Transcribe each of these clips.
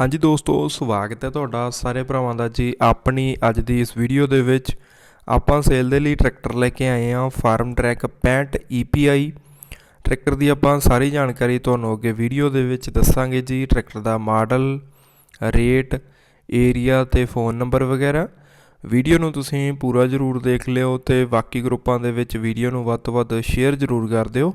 ਹਾਂਜੀ ਦੋਸਤੋ, ਸਵਾਗਤ ਹੈ ਤੁਹਾਡਾ ਸਾਰੇ ਭਰਾਵਾਂ ਦਾ ਜੀ ਆਪਣੀ ਅੱਜ ਦੀ ਇਸ ਵੀਡੀਓ ਦੇ ਵਿੱਚ। ਆਪਾਂ ਸੇਲ ਦੇ ਲਈ ਟਰੈਕਟਰ ਲੈ ਕੇ ਆਏ ਹਾਂ ਫਾਰਮ ਟਰੈਕ 65 EPI ਟਰੈਕਟਰ ਦੀ ਆਪਾਂ ਸਾਰੀ ਜਾਣਕਾਰੀ ਤੁਹਾਨੂੰ ਅੱਗੇ ਵੀਡੀਓ ਦੇ ਵਿੱਚ ਦੱਸਾਂਗੇ ਜੀ। ਟਰੈਕਟਰ ਦਾ ਮਾਡਲ ਰੇਟ ਏਰੀਆ ਤੇ ਫੋਨ ਨੰਬਰ ਵਗੈਰਾ। ਵੀਡੀਓ ਨੂੰ ਤੁਸੀਂ ਪੂਰਾ ਜ਼ਰੂਰ ਦੇਖ ਲਿਓ ਤੇ ਬਾਕੀ ਗਰੁੱਪਾਂ ਦੇ ਵਿੱਚ ਵੀਡੀਓ ਨੂੰ ਵੱਧ ਤੋਂ ਵੱਧ ਸ਼ੇਅਰ ਜ਼ਰੂਰ ਕਰ ਦਿਓ।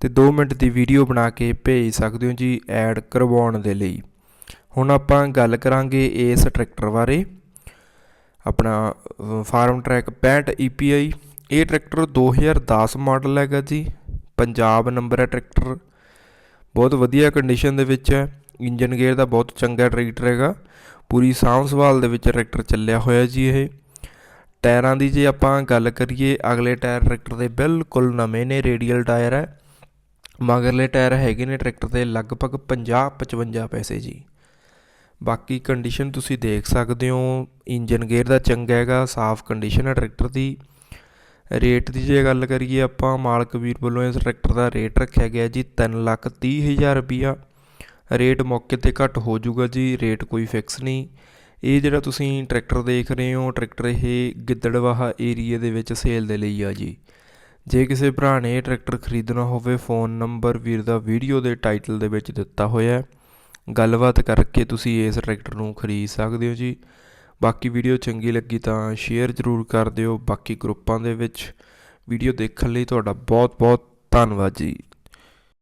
ਤੇ 2 ਮਿੰਟ ਦੀ ਵੀਡੀਓ ਬਣਾ ਕੇ ਭੇਜ ਸਕਦੇ ਹੋ ਜੀ ਐਡ ਕਰਵਾਉਣ ਦੇ ਲਈ। ਹੁਣ ਆਪਾਂ ਗੱਲ ਕਰਾਂਗੇ ਇਸ ਟਰੈਕਟਰ ਬਾਰੇ। ਆਪਣਾ ਫਾਰਮ ਟਰੈਕ 65 EPI ਇਹ ਟਰੈਕਟਰ 2010 ਮਾਡਲ ਹੈਗਾ ਜੀ। ਪੰਜਾਬ ਨੰਬਰ ਹੈ ਟਰੈਕਟਰ। ਬਹੁਤ ਵਧੀਆ ਕੰਡੀਸ਼ਨ ਦੇ ਵਿੱਚ ਹੈ। ਇੰਜਨ ਗੇਅਰ ਦਾ ਬਹੁਤ ਚੰਗਾ ਟਰੈਕਟਰ ਹੈਗਾ। ਪੂਰੀ ਸਾਂਭ ਸੰਭਾਲ ਦੇ ਵਿੱਚ ਟਰੈਕਟਰ ਚੱਲਿਆ ਹੋਇਆ ਜੀ ਇਹ। ਟਾਇਰਾਂ ਦੀ ਜੇ ਆਪਾਂ ਗੱਲ ਕਰੀਏ, ਅਗਲੇ ਟਾਇਰ ਟਰੈਕਟਰ ਦੇ ਬਿਲਕੁਲ ਨਵੇਂ ਨੇ, ਰੇਡੀਅਲ ਟਾਇਰ ਹੈ। ਮਗਰਲੇ ਟਾਇਰ ਹੈਗੇ ਨੇ ਟਰੈਕਟਰ ਦੇ, ਲਗਭਗ 50 55 ਪੈਸੇ ਜੀ। ਬਾਕੀ ਕੰਡੀਸ਼ਨ ਤੁਸੀਂ ਦੇਖ ਸਕਦੇ ਹੋ ਇੰਜਨ ਗੇਅਰ ਦਾ ਚੰਗਾ ਹੈਗਾ, ਸਾਫ਼ ਕੰਡੀਸ਼ਨ ਹੈ ਟਰੈਕਟਰ ਦੀ। ਰੇਟ ਦੀ ਜੇ ਗੱਲ ਕਰੀਏ ਆਪਾਂ, ਮਾਲਕ ਵੀਰ ਵੱਲੋਂ ਇਸ ਟਰੈਕਟਰ ਦਾ ਰੇਟ ਰੱਖਿਆ ਗਿਆ ਜੀ 330000 ਰੁਪਿਆ ਰੇਟ ਮੌਕੇ ਤੇ ਘੱਟ ਹੋ ਜਾਊਗਾ ਜੀ ਰੇਟ ਕੋਈ ਫਿਕਸ ਨਹੀਂ। ਇਹ ਜਿਹੜਾ ਤੁਸੀਂ ਟਰੈਕਟਰ ਦੇਖ ਰਹੇ ਹੋ, ਟਰੈਕਟਰ ਇਹ ਗਿੱਦੜਵਾਹਾ ਏਰੀਆ ਦੇ ਵਿੱਚ ਸੇਲ ਦੇ ਲਈ ਆ ਜੀ। ਜੇ ਕਿਸੇ ਭਰਾ ਨੇ ਇਹ ਟਰੈਕਟਰ ਖਰੀਦਣਾ ਹੋਵੇ, ਫੋਨ ਨੰਬਰ ਵੀਰ ਦਾ ਵੀਡੀਓ ਦੇ ਟਾਈਟਲ ਦੇ ਵਿੱਚ ਦਿੱਤਾ ਹੋਇਆ ਹੈ। ਗੱਲਬਾਤ ਕਰਕੇ ਤੁਸੀਂ ਇਸ ਟਰੈਕਟਰ ਨੂੰ ਖਰੀਦ ਸਕਦੇ ਹੋ ਜੀ। ਬਾਕੀ ਵੀਡੀਓ ਚੰਗੀ ਲੱਗੀ ਤਾਂ ਸ਼ੇਅਰ ਜ਼ਰੂਰ ਕਰ ਦਿਓ। ਬਾਕੀ ਗਰੁੱਪਾਂ ਦੇ ਵਿੱਚ ਵੀਡੀਓ ਦੇਖਣ ਲਈ ਤੁਹਾਡਾ ਬਹੁਤ ਬਹੁਤ ਧੰਨਵਾਦ ਜੀ।